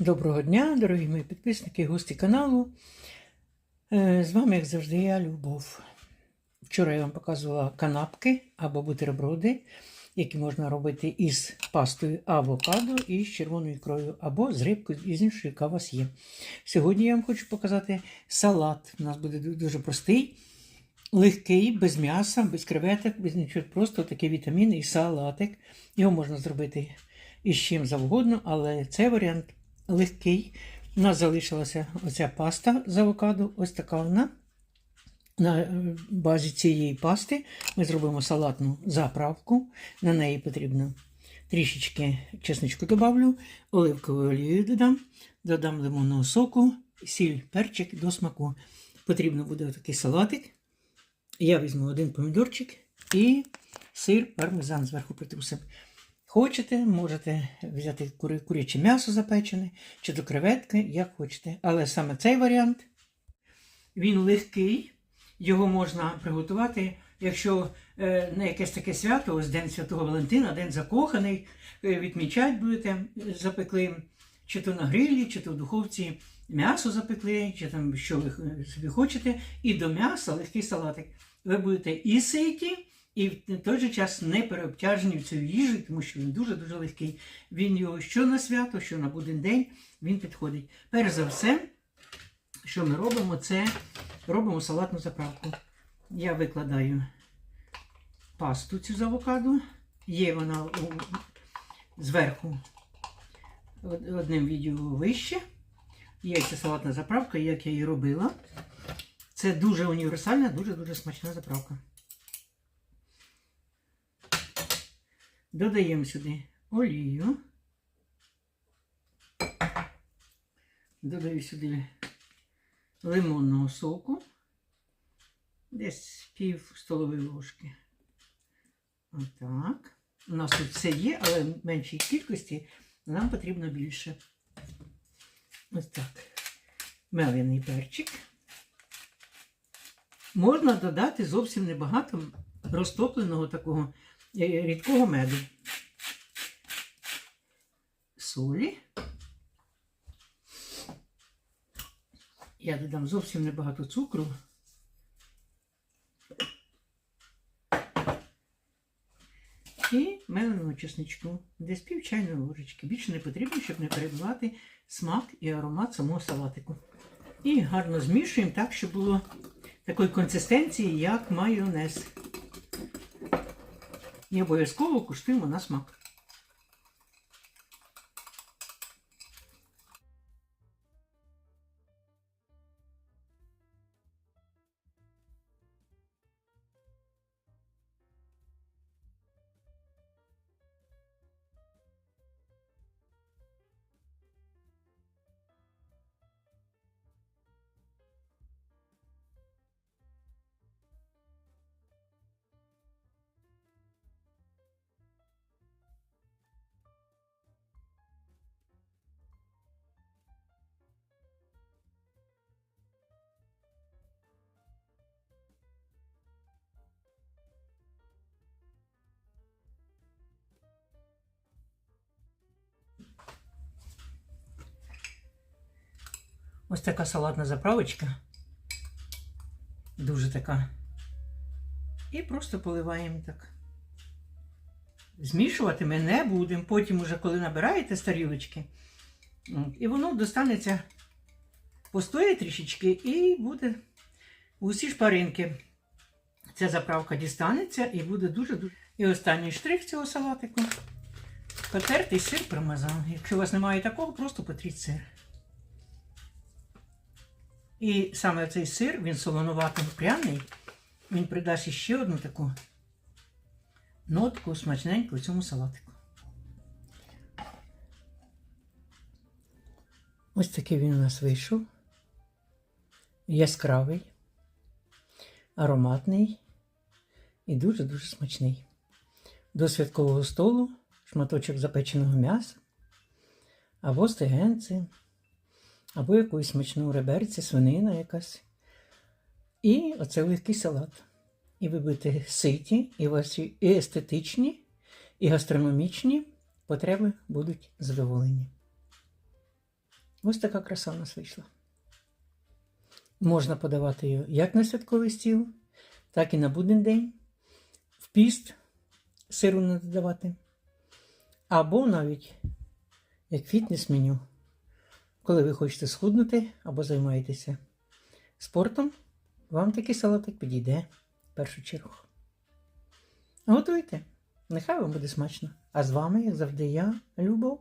Доброго дня, дорогі мої підписники гості каналу. Е, З вами, як завжди, я Любов. Вчора я вам показувала канапки або бутерброди, які можна робити із пастою авокадо і з червоною ікрою, або з рибкою, і іншою, яка у вас є. Сьогодні я вам хочу показати салат. У нас буде дуже простий, легкий, без м'яса, без креветок, без нічого. Просто такий вітамінний салатик. Його можна зробити із чим завгодно, але цей варіант легкий. У нас залишилася оця паста з авокадо, ось така вона. На е, базі цієї пасти ми зробимо салатну заправку. На неї потрібно трішечки чесничку добавлю, оливкову олію додам, додам лимонного соку, сіль, перчик до смаку. Потрібно буде такий салатик. Я візьму один помідорчик і сир пармезан зверху притрусив. Хочете, можете взяти кури, куряче м'ясо запечене чи до креветки, як хочете. Але саме цей варіант він легкий, його можна приготувати, якщо е, на якесь таке свято, ось День Святого Валентина, День закоханий, е, відмічати будете, запекли чи то на грилі, чи то в духовці м'ясо запекли, чи там що ви е, собі хочете. І до м'яса легкий салатик. Ви будете і ситі, і в той же час не переобтяжені цією їжею, тому що він дуже-дуже легкий. Він його що на свято, що на буден день, він підходить. Перш за все, що ми робимо, це робимо салатну заправку. Я викладаю пасту цю з авокадо. Є вона у, зверху одним відео вище. Є ця салатна заправка, як я її робила. Це дуже універсальна, дуже-дуже смачна заправка. Додаємо сюди олію. Додаю сюди лимонного соку. Десь пів столової ложки. Отак. У нас тут все є, але в меншій кількості нам потрібно більше. Ось так. Мелений перчик. Можна додати зовсім небагато розтопленого такого рідкого меду. Солі. Я додам зовсім небагато цукру. І меленого чесничку. Десь пів чайної ложечки. Більше не потрібно, щоб не перебивати смак і аромат самого салатику. І гарно змішуємо так, щоб було такої консистенції, як майонез. І обов'язково куштуємо на смак. Ось така салатна заправочка. Дуже така. І просто поливаємо так. Змішувати ми не будемо. Потім, уже коли набираєте з тарілочки, і воно достанеться, постоїть трішечки і буде усі шпаринки. Ця заправка дістанеться і буде дуже-дуже. І останній штрих цього салатику. Потертий сир пармезан. Якщо у вас немає такого, просто потріть сир. І саме цей сир, він солонуватий пряний, він придасть ще одну таку нотку смачненьку цьому салатику. Ось такий він у нас вийшов. Яскравий, ароматний і дуже-дуже смачний. До святкового столу шматочок запеченого м'яса або стегенці або якусь смачну реберці, свинина якась. І оце легкий салат. І ви будете ситі, і ваші і естетичні, і гастрономічні потреби будуть задоволені. Ось така краса у нас вийшла. Можна подавати її як на святковий стіл, так і на будний день. В піст сиру не додавати. Або навіть як фітнес-меню. Коли ви хочете схуднути або займаєтеся спортом, вам такий салатик підійде в першу чергу. Готуйте. Нехай вам буде смачно. А з вами, як завжди, я, Любов.